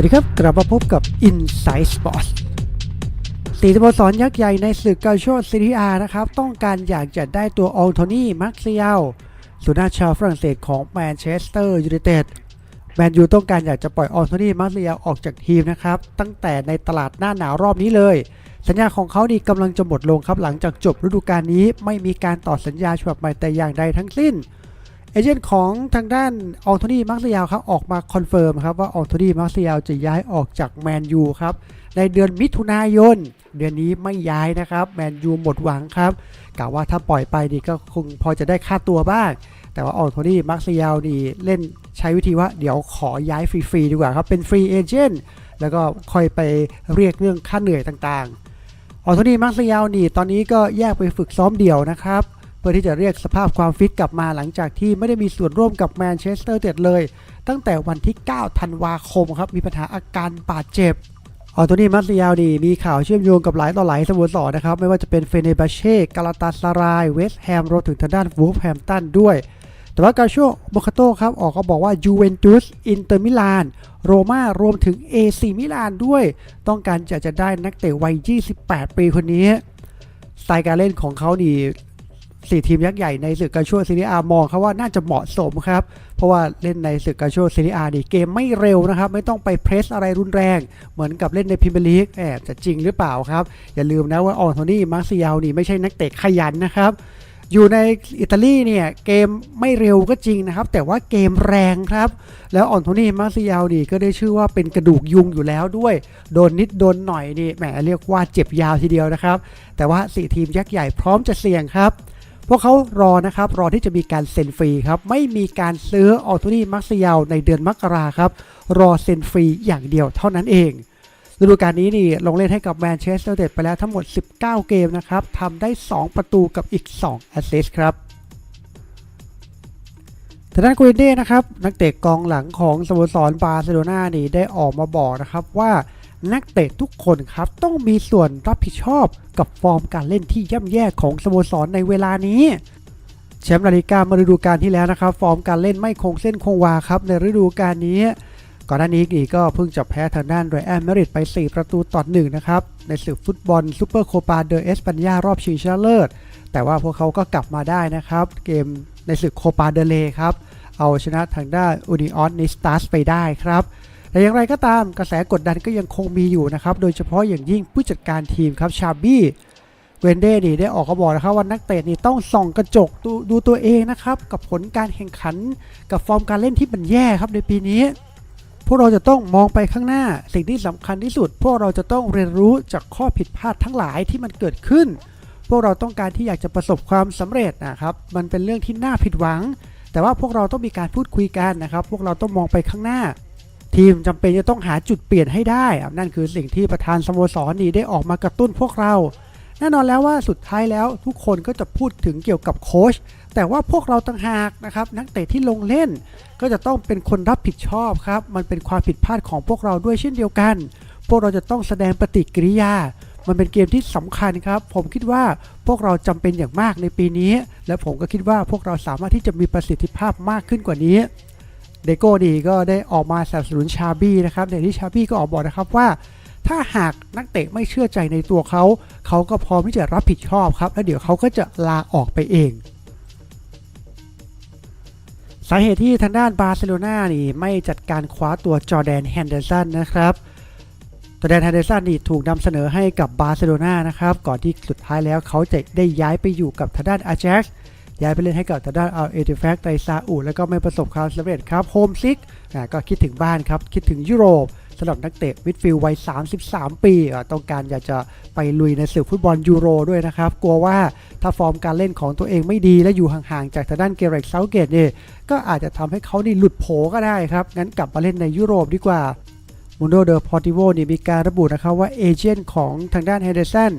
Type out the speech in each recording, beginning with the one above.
วัสดีครับ กลับมาพบกับ Inside Sports สีสโมสรยักษ์ใหญ่ในศึกเกาโชซีรีอานะครับ ต้องการอยากจะได้ตัวอองโทนี่มาร์เซียลสุนัขชาวฝรั่งเศสของแมนเชสเตอร์ยูไนเต็ดแมนยูต้องการอยากจะปล่อยอองโทนี่มาร์เซียลออกจากทีมนะครับ ตั้งแต่ในตลาดหน้าหนาวรอบนี้เลย สัญญาของเขาดีกำลังจะหมดลงครับหลังจากจบฤดูกาลนี้ไม่มีการต่อสัญญาฉบับใหม่แต่อย่างใดทั้งสิ้น เอเจนต์ของทางด้านอองโทนี่มาร์เซียลครับออกมาคอนเฟิร์มครับว่าอองโทนี่มาร์เซียลจะย้ายออกจากแมนยูครับในเดือนมิถุนายน เดือนนี้ไม่ย้ายนะครับแมนยูหมดหวังครับกะว่าถ้าปล่อยไปดีก็คงพอจะได้ค่าตัวบ้าง แต่ว่าอองโทนี่มาร์เซียลนี่เล่นใช้วิธีว่าเดี๋ยวขอย้ายฟรีๆดีกว่าครับเป็นฟรีเอเจนต์แล้วก็ค่อยไปเรียกเรื่องค่าเหนื่อยต่างๆอองโทนี่มาร์เซียลนี่ตอนนี้ก็แยกไปฝึกซ้อมเดี่ยวนะครับ เพื่อที่จะเรียกสภาพความฟิตกลับมาหลังจากที่ไม่ได้มีส่วนร่วมกับแมนเชสเตอร์เต็ดเลย ตั้งแต่วันที่ 9 ธันวาคมครับ มีปัญหาอาการบาดเจ็บออโตนี่มาร์เซียลนี่มีข่าวเชื่อมโยงกับหลายต่อหลายสโมสรนะครับ ไม่ว่าจะเป็นเฟเนบาเช่กาลาตาสาราย เวสต์แฮมรวมถึงทางด้านวูฟแฮมตันด้วย แต่ว่ากาโชโบคาโตครับออกก็บอกว่ายูเวนตุสอินเตอร์มิลานโรม่ารวมถึงเอซีมิลานด้วย ต้องการจะจะได้นักเตะวัย 28 ปีคนนี้สไตล์การเล่นของเขานี่ สี่ทีมยักษ์ใหญ่ในศึกกาโชซีรีอามองเขาว่าน่าจะเหมาะสมครับ เพราะว่าเล่นในศึกกาโชซีรีอานี่เกมไม่เร็วนะครับ ไม่ต้องไปเพรสอะไรรุนแรง เหมือนกับเล่นในพรีเมียร์ลีกแอบจะจริงหรือเปล่าครับ อย่าลืมนะว่าอองโทนี่มาร์ซียลนี่ไม่ใช่นักเตะขยันนะครับอยู่ในอิตาลีเนี่ยเกมไม่เร็วก็จริงนะครับ แต่ว่าเกมแรงครับ แล้วออนโทนี่มาร์ซียลนี่ก็ได้ชื่อว่าเป็นกระดูกยุงอยู่แล้วด้วย โดนนิดโดนหน่อยนี่แหมเรียกว่าเจ็บยาวทีเดียวนะครับ แต่ว่าสี่ทีมยักษ์ใหญ่พร้อมจะเสี่ยงครับ พวกเขารอนะครับรอที่จะมีการเซ็นฟรีครับไม่มีการซื้อออโทนี่มาร์เซียลในเดือนมกราครับรอเซ็นฟรีอย่างเดียวเท่านั้นเองฤดูกาลนี้นี่ลงเล่นให้กับแมนเชสเตอร์เดไปแล้วทั้งหมด 19 เกมนะครับทำได้ 2 ประตูกับอีก 2 แอสซิสต์ครับทางด้านกุนเดนะครับนักเตะกองหลังของสโมสรบาร์เซโลนานี่ได้ออกมาบอกนะครับว่า นักเตะทุกคนครับต้องมีส่วนรับผิดชอบกับฟอร์มการเล่นที่ย่ำแย่ของสโมสรในเวลานี้แชมป์ลาลิกามาฤดูกาลที่แล้วนะครับฟอร์มการเล่นไม่คงเส้นคงวาครับในฤดูกาลนี้ ก่อนหน้านี้นี่ก็เพิ่งจะแพ้ทางด้านไรอันเมริดไป 4 ประตูต่อหนึ่งนะครับในศึกฟุตบอลซูเปอร์โคปาเดอเอสปันยารอบชิงชนะเลิศ แต่ว่าพวกเขาก็กลับมาได้นะครับ เกมในศึกโคปาเดเลครับเอาชนะทางด้านอูนิออสนิสตัสไปได้ครับ แต่อย่างไรก็ตามกระแสกดดันก็ยังคงมีอยู่นะครับ โดยเฉพาะอย่างยิ่งผู้จัดการทีมครับชาบี้เวนเด้นี่ได้ออกมาบอกนะครับว่านักเตะนี่ต้องส่องกระจกดูดูตัวเองนะครับ กับผลการแข่งขันกับฟอร์มการเล่นที่มันแย่ครับในปีนี้ พวกเราจะต้องมองไปข้างหน้า สิ่งที่สำคัญที่สุด พวกเราจะต้องเรียนรู้จากข้อผิดพลาดทั้งหลายที่มันเกิดขึ้น พวกเราต้องการที่อยากจะประสบความสำเร็จนะครับ มันเป็นเรื่องที่น่าผิดหวัง แต่ว่าพวกเราต้องมีการพูดคุยกันนะครับ พวกเราต้องมองไปข้างหน้า ทีมจำเป็นจะต้องหาจุดเปลี่ยนให้ได้ นั่นคือสิ่งที่ประธานสโมสรนี่ได้ออกมากระตุ้นพวกเรา แน่นอนแล้วว่าสุดท้ายแล้วทุกคนก็จะพูดถึงเกี่ยวกับโค้ชแต่ว่าพวกเราต่างหากนะครับนักเตะที่ลงเล่น ก็จะต้องเป็นคนรับผิดชอบครับ มันเป็นความผิดพลาดของพวกเราด้วยเช่นเดียวกัน พวกเราจะต้องแสดงปฏิกิริยา มันเป็นเกมที่สำคัญครับ ผมคิดว่าพวกเราจำเป็นอย่างมากในปีนี้ และผมก็คิดว่าพวกเราสามารถที่จะมีประสิทธิภาพมากขึ้นกว่านี้ เดโก้ดีก็ได้ออกมาสนับสนุนชาบี้นะครับในที่ชาบี้ก็ออกบอกนะครับว่า ถ้าหากนักเตะไม่เชื่อใจในตัวเขา เขาก็พร้อมที่จะรับผิดชอบครับ แล้วเดี๋ยวเขาก็จะลาออกไปเองสาเหตุที่ทางด้านบาร์เซโลนานี่ไม่จัดการคว้าตัวจอแดนแฮนเดอร์สันนะครับจอแดนแฮนเดอร์สันนี่ถูกนำเสนอให้กับบาร์เซโลนานะครับ ก่อนที่สุดท้ายแล้วเขาจะได้ย้ายไปอยู่กับทางด้านอาแจ็ก ย้ายไปเล่นให้กับทางด้านเอาเอติแฟกในซาอุแล้วก็ไม่ประสบความสำเร็จครับโฮมซิกก็คิดถึงบ้านครับ คิดถึงยุโรปสำหรับนักเตะมิดฟิลด์วัย 33 ปี ต้องการอยากจะไปลุยในศึกฟุตบอลยูโรด้วยนะครับ กลัวว่าถ้าฟอร์มการเล่นของตัวเองไม่ดีและอยู่ห่างๆ จากทางด้านเกเรกเซาเกตเนี่ยก็อาจจะทำให้เขานี่หลุดโผก็ได้ครับ งั้นกลับมาเล่นในยุโรปดีกว่ามุนโดเดอ p พอติโวนี่มีการระบุนะครับว่าเอเจนต์ของทางด้านเฮเดรสัน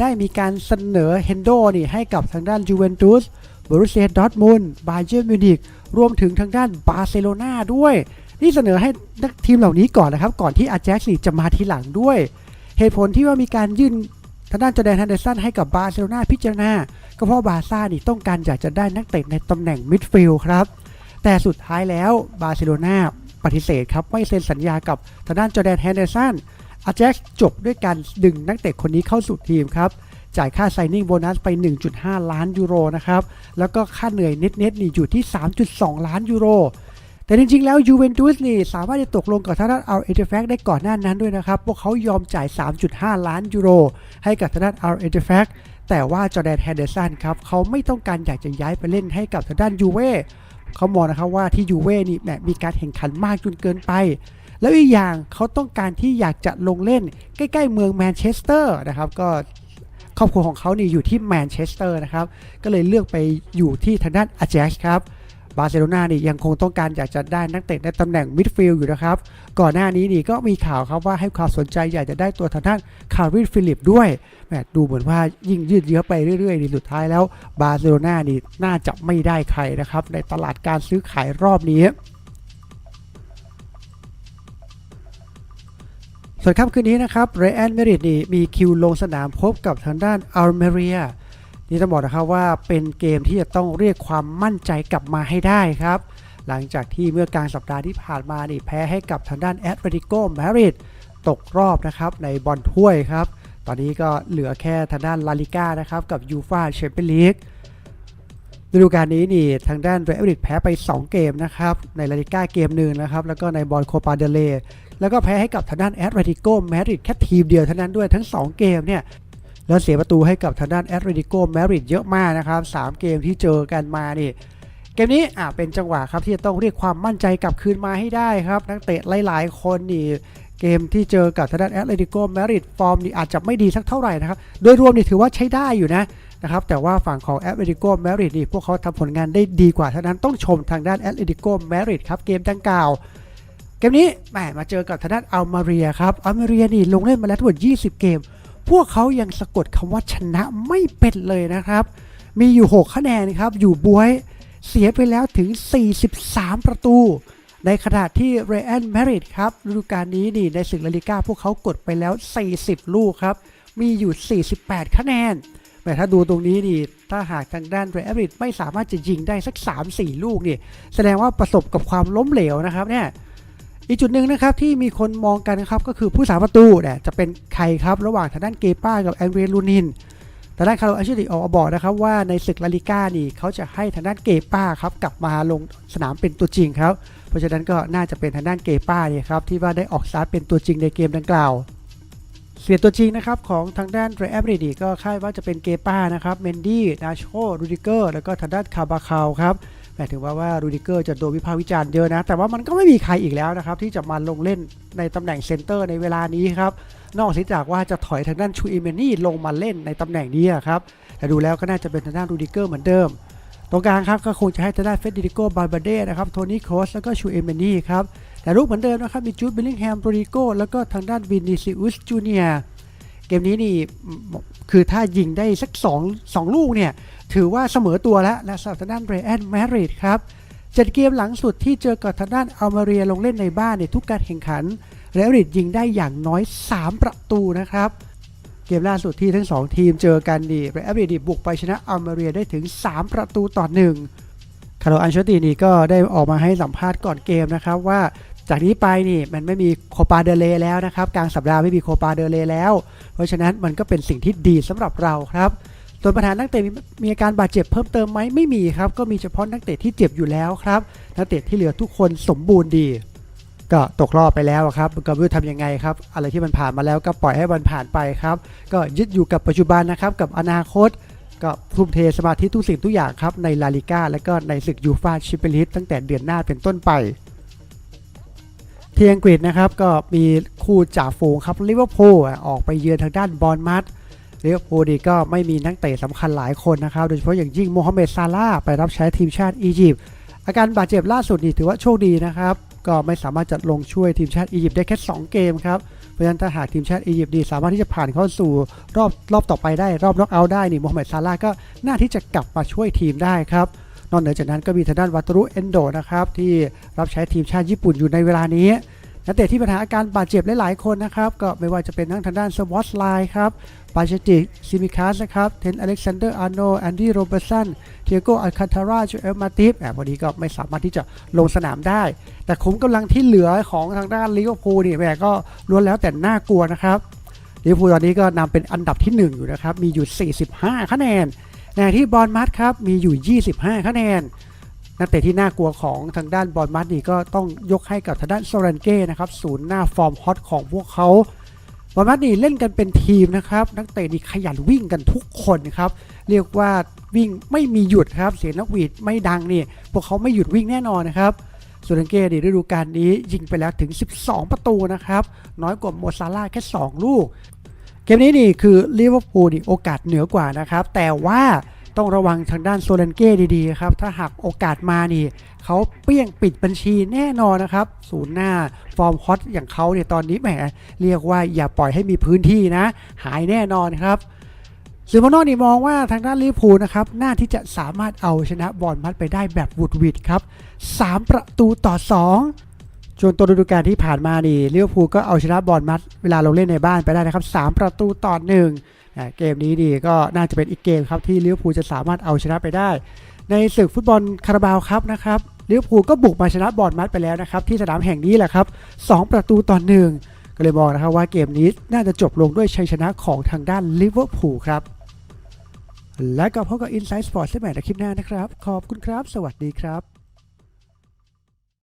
ได้มีการเสนอเฮนโดนี่ให้กับทางด้านจูเวนตุส บรูเซียดอทมุนบาเยอร์มิวนิกรวมถึงทางด้านบาร์เซโลนาด้วย นี่เสนอให้นักทีมเหล่านี้ก่อนนะครับ ก่อนที่อาแจ็กซี่จะมาทีหลังด้วย เหตุผลที่ว่ามีการยื่นทางด้านจอแดนฮันเดอร์สันให้กับบาร์เซโลนาพิจารณา ก็เพราะบาซ่านี่ต้องการอยากจะได้นักเตะในตำแหน่งมิดฟิลด์ครับ แต่สุดท้ายแล้วบาร์เซโลนาปฏิเสธครับไม่เซ็นสัญญากับทางด้านจอแดนแฮนเดอร์สันอาแจ็คจบด้วยการดึงนักเตะคนนี้เข้าสู่ทีมครับ จ่ายค่าไซนิ่งโบนัสไป 1.5 ล้านยูโรนะครับ แล้วก็ค่าเหนื่อยเน็ตๆนี่อยู่ที่ 3.2 ล้านยูโร แต่จริงๆ แล้วยูเวนตุสนี่สามารถจะตกลงกับทางด้านเอาเอเจแฟกได้ก่อนหน้านั้นด้วยนะครับ พวกเขายอมจ่าย 3.5 ล้านยูโร ให้กับทางด้านเอาเอเจแฟกแต่ว่าจอแดนแฮนเดอร์สันครับเขาไม่ต้องการอยากจะย้ายไปเล่นให้กับทางด้านยูเว่เขามองนะครับว่าที่ยูเว่นี่แหมมีการแข่งขันมากจนเกินไป แล้วอีกอย่างเขาต้องการที่อยากจะลงเล่นใกล้ ๆ เมืองแมนเชสเตอร์นะครับ ก็ ครอบครัวของเขานี่อยู่ที่แมนเชสเตอร์นะครับ ก็เลยเลือกไปอยู่ที่ทางด้านอาแจ็คครับบาร์เซโลนานี่ยังคงต้องการอยากจะได้นักเตะในตำแหน่งมิดฟิลด์อยู่นะครับ ก่อนหน้านี้นี่ก็มีข่าวครับว่าให้ความสนใจอยากจะได้ตัวทางด้านคาร์วินฟิลิปด้วยแหมดูเหมือนว่ายิ่งยืดเยื้อไปเรื่อยๆนี่สุดท้ายแล้วบาร์เซโลนานี่น่าจะไม่ได้ใครนะครับในตลาดการซื้อขายรอบนี้ ส่วนค่ำคืนนี้นะครับเรอันเมริดนี่มีคิวลงสนามพบกับทางด้านอัลเมเรียนี่ต้องบอกนะครับว่าเป็นเกมที่จะต้องเรียกความมั่นใจกลับมาให้ได้ครับ หลังจากที่เมื่อกลางสัปดาห์ที่ผ่านมานี่แพ้ให้กับทางด้านแอตเลติโกมาริดตกรอบนะครับในบอลถ้วยครับ ตอนนี้ก็เหลือแค่ทางด้านลาลิก้านะครับกับยูฟาแชมเปี้ยนลีก ฤดูกาลนี้นี่ทางด้านเรอัลมาดริดแพ้ไป 2 เกมนะครับ ในลาลิก้าเกมหนึ่งนะครับ แล้วก็ในบอลโคปาเดเล แล้วก็แพ้ให้กับทางด้านแอตเลติโกมาริดแค่ทีมเดียวเท่านั้นด้วยทั้ง 2 เกมเนี่ยแล้วเสียประตูให้กับทางด้านแอตเลติโกแมริดเยอะมากนะครับ 3 เกมที่เจอกันมานี่เกมนี้อะเป็นจังหวะครับที่จะต้องเรียกความมั่นใจกลับคืนมาให้ได้ครับ นักเตะหลาย ๆ คนนี่เกมที่เจอกับทางด้านแอตเลติโกแมริดฟอร์มนี่อาจจะไม่ดีสักเท่าไหร่นะครับ โดยรวมนี่ถือว่าใช้ได้อยู่นะ นะครับแต่ว่าฝั่งของแอตเลติโกแมริดนี่พวกเขาทำผลงานได้ดีกว่าเท่านั้นต้องชมทางด้านแอตเลติโกแมริดครับเกมดังกล่าวเกมนี้แหมมาเจอกับทางด้านอัลมาเรียครับอัลมาเรียนี่ลงเล่นมาแล้วทั้งหมด 20 เกม พวกเขายังสะกดคำว่าชนะไม่เป็นเลยนะครับ มีอยู่ 6 คะแนนครับ อยู่บวยเสียไปแล้วถึง 43 ประตู ในขณะที่เรอันแมริดครับฤดูกาลนี้นี่ในศึกลาลิก้าพวกเขากดไปแล้ว 40 ลูกครับ มีอยู่ 48 คะแนน แต่ถ้าดูตรงนี้นี่ถ้าหากทางด้านเรอัลมาดริดไม่สามารถจะยิงได้สัก 3-4 ลูกนี่แสดงว่าประสบกับความล้มเหลวนะครับเนี่ยอีกจุดหนึ่งนะครับที่มีคนมองกันนะครับก็คือผู้สาประตูเนี่ยจะเป็นใครครับระหว่างทางด้านเกป้ากับแอนเดรียลูนินทางด้านคาร์โลอัลเชติออกบอกนะครับว่าในศึกลาลิก้านี่เขาจะให้ทางด้านเกป้าครับกลับมาลงสนามเป็นตัวจริงครับ เพราะฉะนั้นก็น่าจะเป็นทางด้านเกป้าเนี่ยครับที่ว่าได้ออกสตาร์ทเป็นตัวจริงในเกมดังกล่าว เสียตัวจริงนะครับของทางด้านเรอัลมาดริดก็คาดว่าจะเป็นเกป้านะครับเมนดี้นาโชรูดิเกอร์แล้วก็ทางด้านคาบาคาวครับหมายถึงว่าว่ารูดิเกอร์จะโดนวิพากษ์วิจารณ์เยอะนะ แต่ว่ามันก็ไม่มีใครอีกแล้วนะครับ ที่จะมาลงเล่นในตำแหน่งเซนเตอร์ในเวลานี้ครับ นอกจากว่าจะถอยทางด้านชูอิเมนี่ลงมาเล่นในตำแหน่งนี้ครับแต่ดูแล้วก็น่าจะเป็นทางด้านรูดิเกอร์เหมือนเดิมตรงกลางครับก็คงจะให้ทางด้านเฟดดิโกบาร์เบเดนะครับโทนี่โคสแล้วก็ชูเอเมนี่ครับ แต่รูปเหมือนเดิมนะครับ มีจูดบิลลิงแฮมโรดิโกแล้วก็ทางด้านวินิซิอุสจูเนียเกมนี้นี่คือถ้ายิงได้สัก2 2ลูกเนี่ย ถือว่าเสมอตัวแล้ว และสำหรับทางด้านเรอันแมริดครับเจ็ดเกมหลังสุดที่เจอกับทางด้านอัลมาเรียลงเล่นในบ้านในทุกการแข่งขันและริดยิงได้อย่างน้อย 3 ประตูนะครับเกมล่าสุดที่ทั้ง 2 ทีมเจอกันดีเรอัลมาดริดบุกไปชนะอัลมาเรียได้ถึง 3 ประตูต่อหนึ่งคาร์โลอันเชลตินี่ก็ได้ออกมาให้สัมภาษณ์ก่อนเกมนะครับว่า จากนี้ไปนี่มันไม่มีโคปาเดเลแล้วนะครับกลางสัปดาห์ไม่มีโคปาเดเลแล้ว เพราะฉะนั้นมันก็เป็นสิ่งที่ดีสำหรับเราครับส่วนปัญหานักเตะมีอาการบาดเจ็บเพิ่มเติมไหมไม่มีครับ ก็มีเฉพาะนักเตะที่เจ็บอยู่แล้วครับนักเตะที่เหลือทุกคนสมบูรณ์ดี ก็ตกรอบไปแล้วครับก็ไม่รู้ทำยังไงครับ อะไรที่มันผ่านมาแล้วก็ปล่อยให้มันผ่านไปครับ ก็ยึดอยู่กับปัจจุบันนะครับกับอนาคตก็ทุ่มเทสมาธิทุกสิ่งทุกอย่างครับในลาลิก้าและก็ในศึกยูฟาแชมเปี้ยนลีกตั้งแต่เดือนหน้าเป็นต้นไป ที่อังกฤษนะครับก็มีคู่จ่าฝูงครับลิเวอร์พูลออกไปเยือนทางด้านบอลมัดลิเวอร์พูลนี่ก็ไม่มีนักเตะสำคัญหลายคนนะครับ โดยเฉพาะอย่างยิ่งโมฮัมเหม็ดซาลาไปรับใช้ทีมชาติอียิปต์อาการบาดเจ็บล่าสุดนี่ถือว่าโชคดีนะครับ ก็ไม่สามารถจะลงช่วยทีมชาติอียิปต์ได้แค่ 2 เกมครับเพราะฉะนั้นถ้าหากทีมชาติอียิปต์นี่สามารถที่จะผ่านเข้าสู่รอบรอบต่อไปได้รอบน็อกเอาท์ได้นี่โมฮัมเหม็ดซาลาก็น่าที่จะกลับมาช่วยทีมได้ครับ นอกเหนือจากนั้นก็มีทางด้านวัตรุเอนโดนะครับที่รับใช้ทีมชาติญี่ปุ่นอยู่ในเวลานี้นักเตะที่ปัญหาอาการบาดเจ็บหลายๆคนนะครับก็ไม่ว่าจะเป็นทั้งทางด้านสวอตไลน์ครับปาเชติกซิมิคัสนะครับเทนอเล็กซานเดอร์อาร์โนแอนดี้โรเบร์สันเทียโกอัลคันทาราจูเอลมาติฟแอบวันนี้ก็ไม่สามารถที่จะลงสนามได้ แต่ขุมกำลังที่เหลือของทางด้านลิเวอร์พูลนี่แหมก็ล้วนแล้วแต่น่ากลัวนะครับลิเวอร์พูลตอนนี้ก็นำเป็นอันดับที่ 1 อยู่นะครับมีอยู่ 45 คะแนน ขณะที่บอลมัดครับมีอยู่ 25 คะแนน นักเตะที่น่ากลัวของทางด้านบอลมัดนี่ก็ต้องยกให้กับทางด้านโซเรนเก้นะครับศูนย์หน้าฟอร์มฮอตของพวกเขาบอลมัดนี่เล่นกันเป็นทีมนะครับ นักเตะนี่ขยันวิ่งกันทุกคนครับเรียกว่าวิ่งไม่มีหยุดครับเสียงนกหวีดไม่ดังนี่พวกเขาไม่หยุดวิ่งแน่นอนนะครับโซเรนเก้นี่ฤดูกาลนี้ยิงไปแล้วถึง 12 ประตูนะครับ น้อยกว่าโมซาร่าแค่ 2 ลูก เกมนี้นี่คือลิเวอร์พูลนี่โอกาสเหนือกว่านะครับ แต่ว่าต้องระวังทางด้านโซเลนเก้ดีๆครับ ถ้าหากโอกาสมานี่เขาเปี้ยงปิดบัญชีแน่นอนนะครับ ศูนย์หน้าฟอร์มฮอตอย่างเขาเนี่ยตอนนี้แหมเรียกว่าอย่าปล่อยให้มีพื้นที่นะ หายแน่นอนครับสื่อมวลชนนี่มองว่าทางด้านลิเวอร์พูลนะครับน่าที่จะสามารถเอาชนะบอลมัดไปได้แบบวุดวิดครับ 3 ประตูต่อ 2 จนตัวฤดูกาลที่ผ่านมานี่ลิเวอร์พูลก็เอาชนะบอลมัดเวลาเราเล่นในบ้านไปได้นะครับ 3 ประตูต่อหนึ่งเกมนี้ดีก็น่าจะเป็นอีกเกมครับที่ลิเวอร์พูลจะสามารถเอาชนะไปได้ ในศึกฟุตบอลคาราบาวครับนะครับลิเวอร์พูลก็บุกมาชนะบอลมัดไปแล้วนะครับที่สนามแห่งนี้แหละครับ 2 ประตูต่อหนึ่งก็เลยมองนะครับว่าเกมนี้น่าจะจบลงด้วยชัยชนะของทางด้านลิเวอร์พูลครับและก็พบกับ Inside Sports ใหม่ในคลิปหน้านะครับ ขอบคุณครับ สวัสดีครับ